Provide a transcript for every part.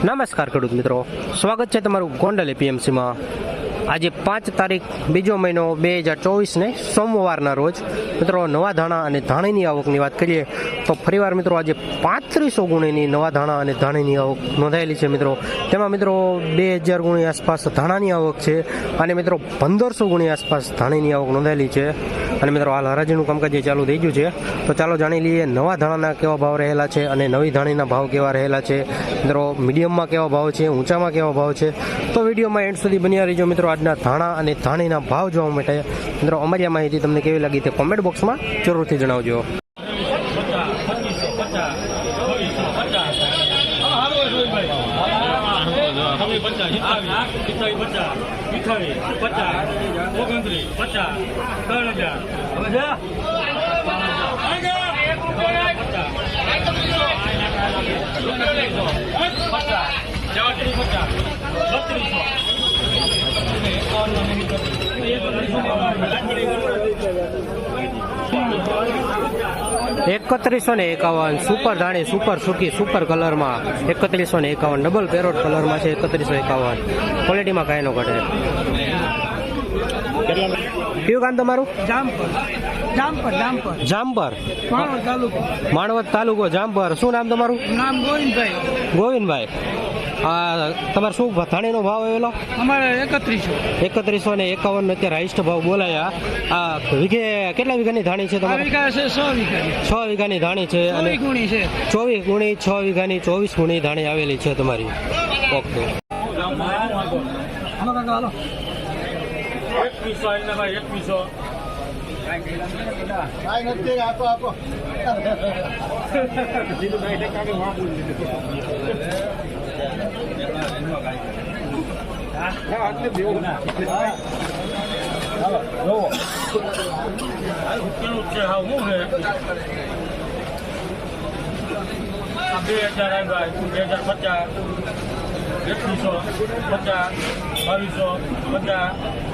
નમસ્કાર ખેડૂત મિત્રો. સ્વાગત છે તમારું ગોંડલ એપીએમસીમાં. આજે પાંચ તારીખ બીજો મહિનો બે હજાર ચોવીસને સોમવારના રોજ. મિત્રો, નવા ધાણા અને ધાણીની આવકની વાત કરીએ, તો ફરીવાર મિત્રો આજે પાંત્રીસો ગુણીની નવા ધાણા અને ધાણીની આવક નોંધાયેલી છે મિત્રો. તેમાં મિત્રો બે હજાર ગુણી આસપાસ ધાણાની આવક છે અને મિત્રો પંદરસો ગુણી આસપાસ ધાણીની આવક નોંધાયેલી છે. અને મિત્રો, હાલ હરાજીનું કામકાજ જે ચાલુ થઈ ગયું છે, તો ચાલો જાણી લઈએ નવા ધાણાના કેવા ભાવ રહેલા છે અને નવી ધાણીના ભાવ કેવા રહેલા છે. મિત્રો, મીડિયમમાં કેવા ભાવ છે, ઊંચામાં કેવા ભાવ છે? તો વિડીયોમાં એન્ડ સુધી બન્યા રહીજો મિત્રો, આજના ધાણા અને ધાણીના ભાવ જોવા માટે. મિત્રો, અમારી આ માહિતી તમને કેવી લાગી તે કોમેન્ટ બોક્સમાં જરૂરથી જણાવજો. છવ્વીસ પચાસ સિત્તાવીસ પચાસ અઠાવીસ પચાસ ઓગણત્રીસ પચાસ ત્રણ હજાર. હવે છે પચાસ ચારત્રીસ પચાસ બત્રીસો એકત્રીસો ને એકાવન સુપર ધાણી સુપર સુકી સુપર કલરમાં એકત્રીસો ને એકાવન ડબલ પેરોટ કલરમાં છે એકત્રીસો એકાવન. ક્વોલિટીમાં કાંઈ નો ઘટે. કયું ગામ તમારું? જામપર. જામપર જામપર. જામપર. માણવડ તાલુકો. માણવત તાલુકો જામપર. શું નામ તમારું? નામ ગોવિંદભાઈ. ગોવિંદભાઈ. આ તમારે શું ધાણીનો ભાવ આવેલો અમારે એકત્રીસો. એકત્રીસો ને એકાવન અત્યારે હાઈસ્ટ ભાવ બોલાયા. આ વીઘે કેટલા વીઘાની ધાણી છે તમારી? વીઘા છે વીઘાની. છ વીઘાની ધાણી છે અને ચોવીસ ગુણી છે. ચોવીસ ગુણી છ વીઘાની ચોવીસ ગુણી ધાણી આવેલી છે તમારી. ઓકે. હાલો કાકા હાલો એકવીસો આવીને ભાઈ એકવીસો કેવું છે હા હું છે આ બે હજાર આવ્યા બે હજાર પચાસ એકવીસો પચાસ બાવીસો પચાસ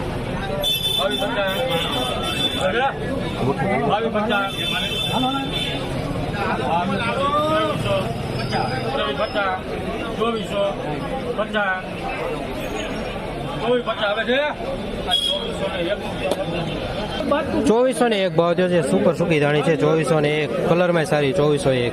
બાવીસ ચોવીસો ને એક ભાવ થયો છે. સુપર સુકી ધાણી છે. ચોવીસો ને એક. કલરમાં સારી ચોવીસો એક.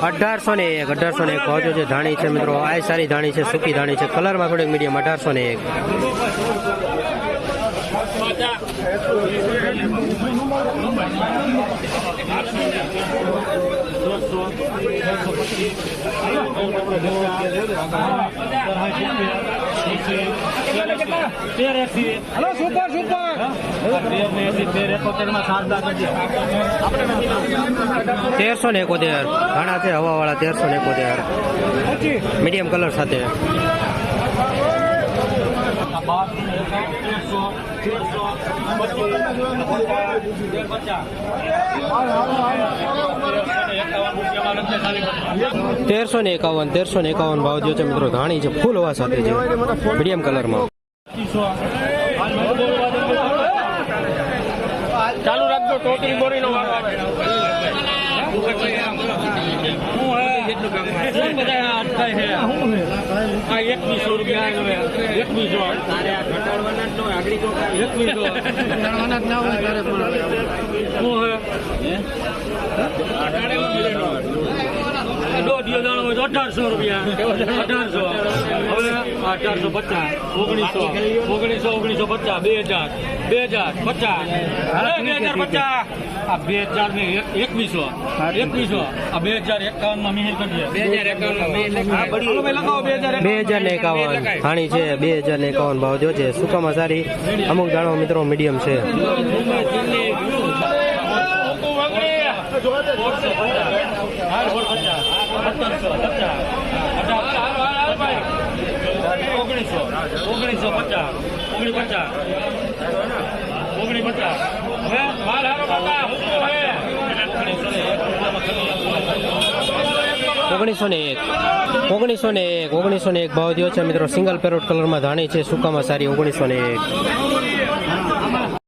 અઢારસો ને એક, અઢારસો ને એક થયો છે, ધાણી છે મિત્રો, આ સારી ધાણી છે, સુકી ધાણી છે, કલરમાં થોડીક મીડિયમ, અઢારસો ને એક. હાલો સુપર સુપર તેરસો ને એકોતેર. ઘણા છે હવાવાળા તેરસો ને એકોતેર. મીડિયમ કલર સાથે. તેરસો ને એકાવન તેરસો ને એકાવન ભાવ થયો છે મિત્રો. ધાણી છે ફૂલ હવા સાથે છે. મીડિયમ કલરમાં. ચાલુ રાખજો ટોકરી બોરી નો વારો આવે. શું બધા આ અટકાય છે. આ એકવીસો રૂપિયા એકવીસો. એકવીસો. હે? અઢારસો રૂપિયા. અઢારસો. હવે અઢારસો પચાસ ઓગણીસો ઓગણીસો ઓગણીસો પચાસ બે હજાર બે હજાર પચાસ. બે હજાર પચાસ. આ બે હજાર ને એકવીસો. એકવીસો. આ બે હજાર એકાવનમાં મિહિર કરીએ બે હજાર એકાવન. લગાવો બે હજાર બે હજાર ને એકાવન. હાણી છે બે હજાર ને એકાવન ભાવ જો છે સુકામાં સારી અમુક દાણો મિત્રો મીડિયમ છે. ઓગણીસો ને એક, ઓગણીસો ને એક, ઓગણીસો ને એક ભાવ થયો છે મિત્રો. સિંગલ પેરોટ કલરમાં ધાણી છે, સુકામાં સારી ઓગણીસો ને એક.